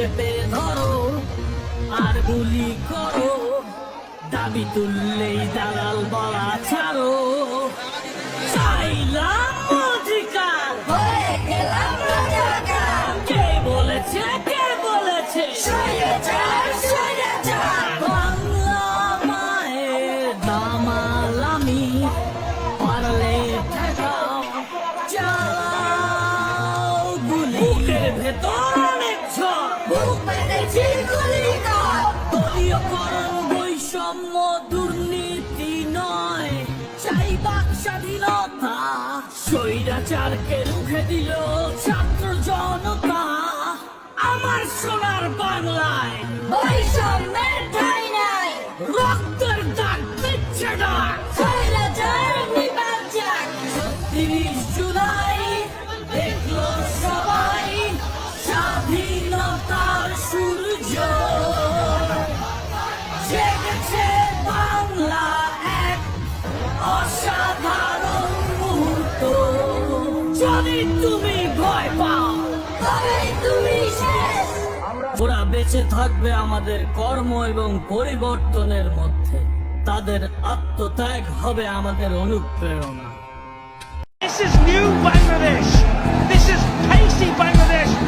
চেপে ধরো আর গুলি করো। দাবি তুললেই দালাল বলা বৈষম্য দুর্নীতি নয় চাই স্বাধীনতা স্বৈরাচারকে রুখে দিল ছাত্র জনতা বাংলায় বৈষম্যের ঠাঁই নাই রক্তের দাগ জুলাই দেখল সবাই স্বাধীনতার যদি তুমি ভয় পাও? তবে তুমি শেষ? ওরা বেঁচে থাকবে আমাদের কর্ম এবং পরিবর্তনের মধ্যে। তাদের আত্মত্যাগ হবে আমাদের অনুপ্রেরণা। This is new Bangladesh. This is pacey Bangladesh.